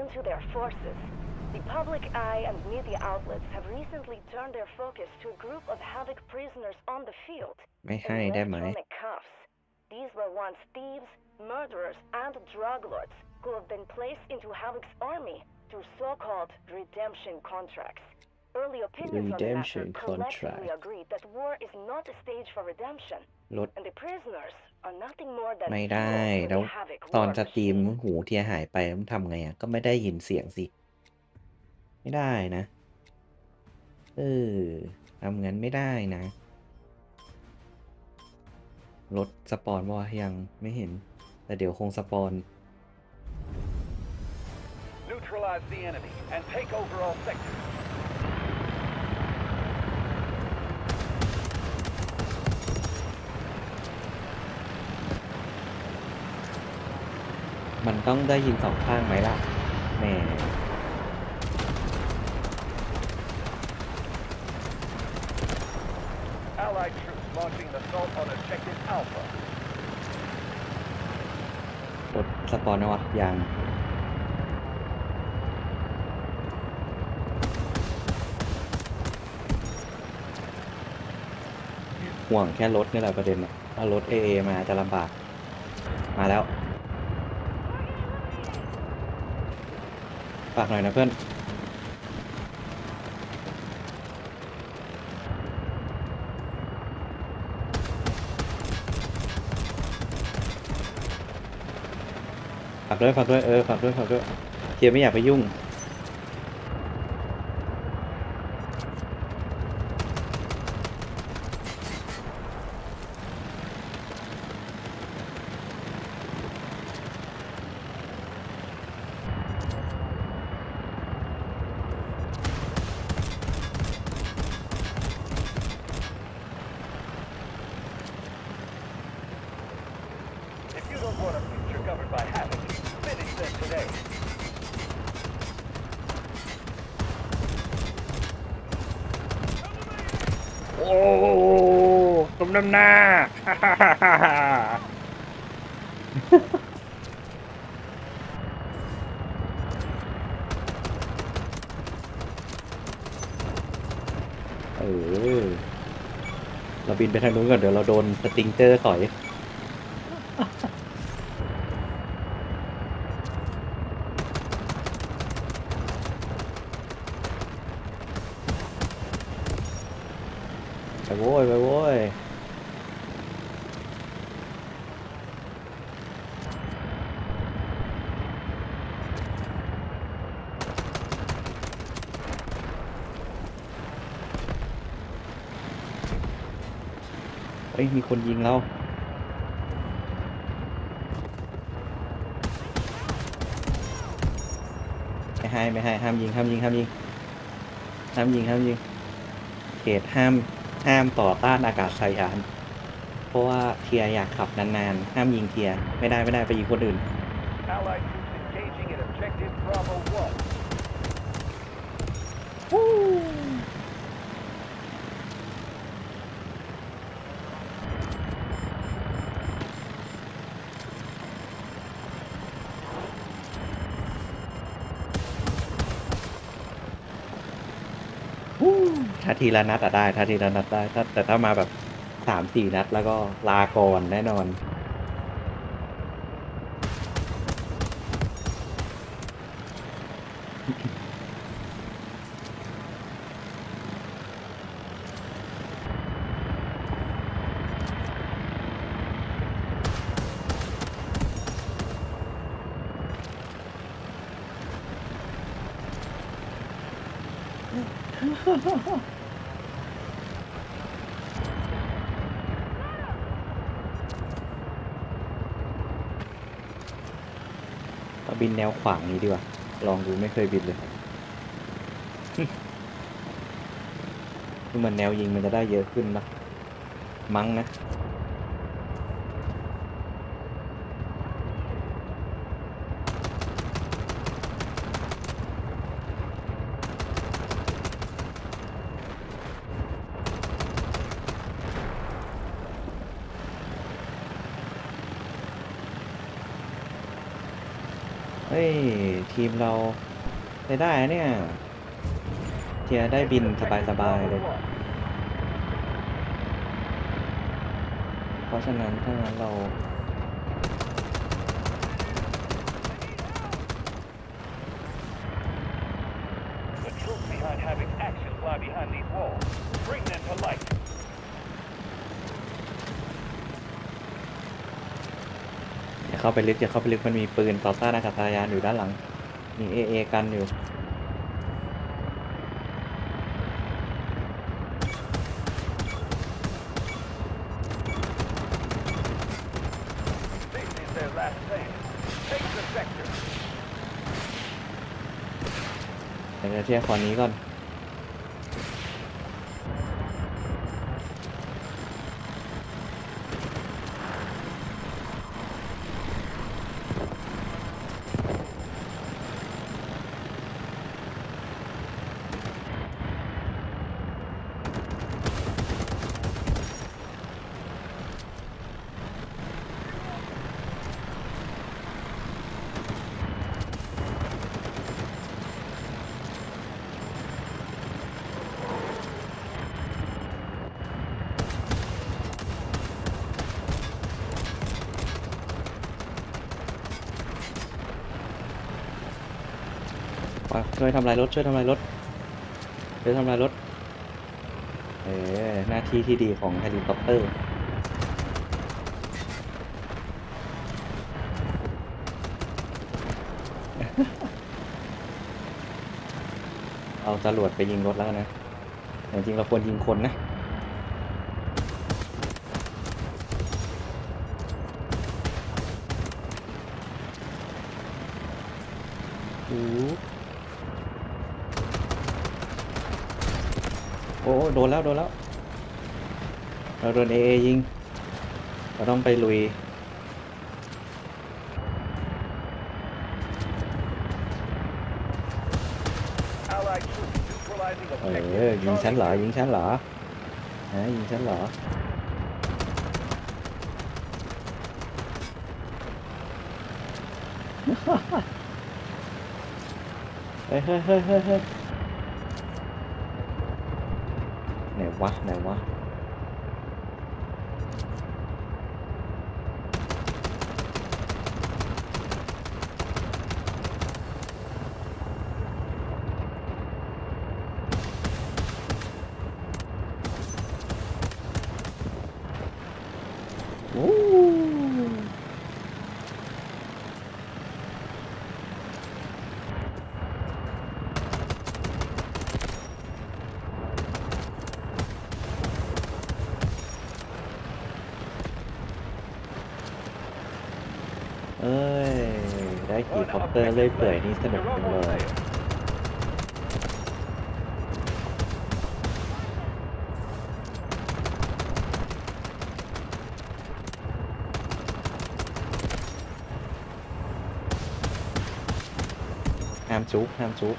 into their forces. The public eye and media outlets have recently turned their focus to a group of Havoc prisoners on the field ไม่ in ให้ได้ไหม electronic cuffs. These were once thieves, murderers, and drug lords who have been placed into Havoc's army through so-called redemption contracts. Early opinions Redemption on the matter collectively contract. agreed that war is not a stage for redemption, ลด and the prisoners are nothing more than ไม่ได้ fuel for แล้ว the Havoc ตอน war สตรีม machine. หูเทียหายไปมันทำไงอะ ก็ไม่ได้ยินเสียงสิ ไม่ได้นะ เออทำงั้นไม่ได้นะรถสปอนว่ายังไม่เห็น แต่เดี๋ยวคงสปอน Neutralize the enemy and take over all sectors. มันต้องได้ยินสองข้างไหมล่ะแหม Allied troops launching an assault on objective Alpha. รถสปอนนะวะยังห่วงแค่รถนี่แหละประเด็นอะถ้ารถเอเอมาจะลำบาก มาแล้ว ฝากหน่อยนะเพื่อน ฝากด้วยฝากด้วยเออฝากด้วยฝากด้วยเฮียไม่อยากไปยุ่ง If you don't want a future governed by Havoc, finish them today. โอ้สม น้ำหน้า เออ เราบินไปทางนู้นก่อนเดี๋ยวเราโดนสติงเจอร์สอย ไปโว้ยไปโว้ย เฮ้ยมีคนยิงเราไม่ให้ไม่ให้ห้ามยิงห้ามยิงห้ามยิงห้ามยิงห้ามยิงเขตห้ามห้ามต่อต้านอากาศยาน เพราะว่าเทียร์อยากขับนานๆ ห้ามยิงเทียร์ไม่ได้ไม่ได้ไปยิงคนอื่น Allied troops engaging at objective Bravo 1. ถ้าทีละนัดอะได้ ถ้าทีละนัดได้ถ้าแต่ถ้ามาแบบสามสี่นัดแล้วก็ลาก่อนแน่นอน เราบินแนวขวางนี้ดีกว่า ลองดูไม่เคยบินเลยคือมันแนวยิงมันจะได้เยอะขึ้นนะมั้งนะ เฮ้ย ทีมเราได้ได้นะเนี่ยเทียได้บินสบายๆเลย เพราะฉะนั้นถ้างั้นเรา The truth behind having actions lie behind these walls. Bring them to light. อย่าเข้าไปลึกอย่าเข้าไปลึกมันมีปืนต่อต้านอากาศยานอยู่ด้านหลัง มีเอเอกันอยู่เดี๋ยวเทียขอนี้ก่อน ปช่วยทำลายรถช่วยทำลายรถช่วยทำลายรถ เออ หน้าที่ที่ดีของเฮลิคอปเตอร์เอาจรวดไปยิงรถแล้วนะแต่จริงๆเราควรยิงคนนะ โอ้ โดนแล้วโดนแล้วเราโดนเอเอยิง เราต้องไปลุยเออยิงฉันเหรอยิงฉันเหรอฮะยิงฉันเหรอเฮ้ยเฮ้ยเฮ้ยเฮ้ยเฮ้ยไห นวะไหนวะ เอ้ย ได้ขี่คอปเตอร์เลยเปื่อยนี่สนุกจังเลยห้ามจุกห้ามจุก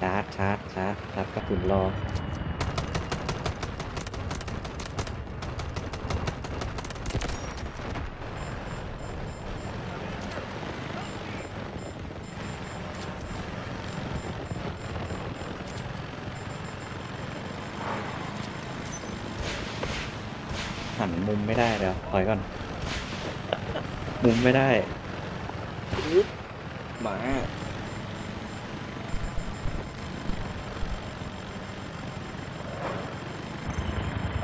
ชาร์จชาร์จชาร์จชาร์จกระสุนรอ หันมุมไม่ได้เดี๋ยวถอยก่อน มุมไม่ได้อึ๊บหมา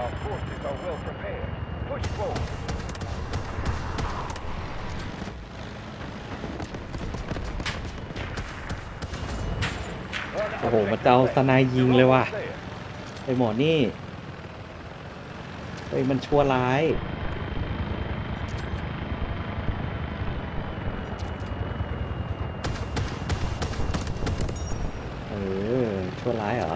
Our forces are well prepared. Push forward. โอ้โหมันจะเอาสไนายยิงเลยว่ะไอหมอนี่เฮ้ยมันชั่วร้าย เออ ชั่วร้ายเหรอ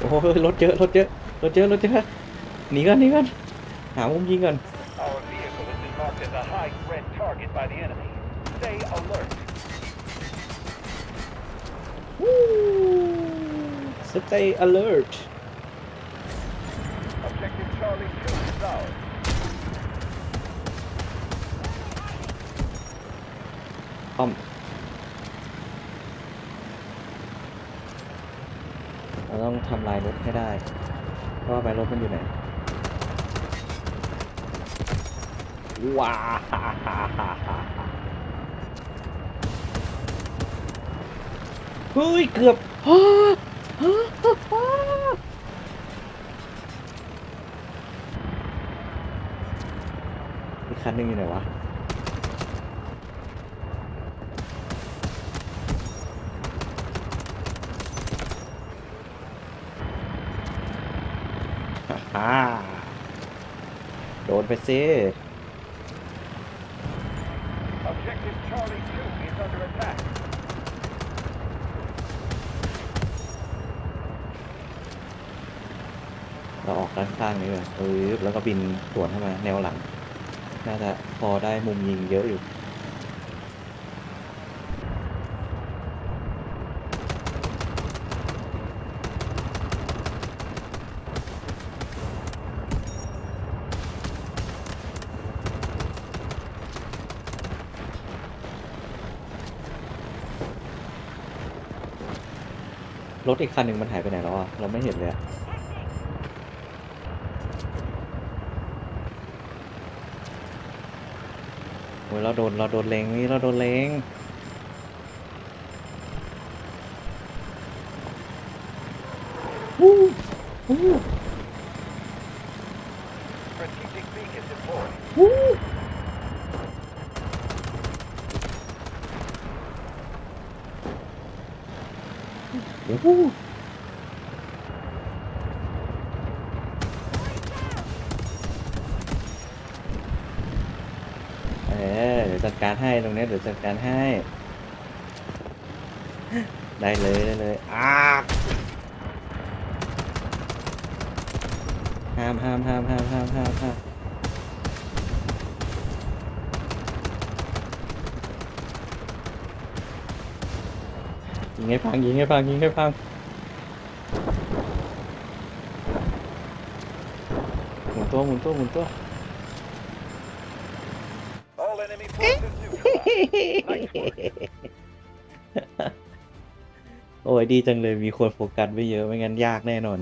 โอ้โหรถเยอะรถเยอะรถเยอะรถเยอะหนีก่อนหนีก่อน หามุมยิงก่อน Our vehicle has been marked as a high threat target by the enemy. Stay alert. Stay alert Objective Charlie 2 is ours. ป้อมเราต้องทำลายรถให้ได้เพราะว่าไปรถมันอยู่ไหน ว้าเฮ้ย เกือบฮ่าฮ่าฮ่าฮ่าอีกคันหนึงอยู่ไหนวะฮ่าโดนไปซิ Objective Charlie 2 is under attack. เราออกด้านข้างนี้เลยเออแล้วก็บินสวนเข้ามาแนวหลัง น่าจะพอได้มุมยิงเยอะอยู่ รถอีกคันหนึ่งมันหายไปไหนแล้วอะ เราไม่เห็นเลยอะโอ้ยเราโดนเราโดนเลงนี่เราโดนเลงวู้วู้ Strategic beacon deployed. วู้วู้ เออเดี๋ยวจัดการให้ตรงนี้เดี๋ยวจัดการให้ ได้เลยได้เลยอ้าห้ามห้ามห้ามห้ามห้ามห้ามห้าม ยิงให้พังยิงให้พังยิงให้พังหมุนตัวหมุนตัวหมุนตัว All enemy forces neutralized. Nice work. โอ้ยดีจังเลยมีคนโฟกัสไว้เยอะไม่งั้นยากแน่นอน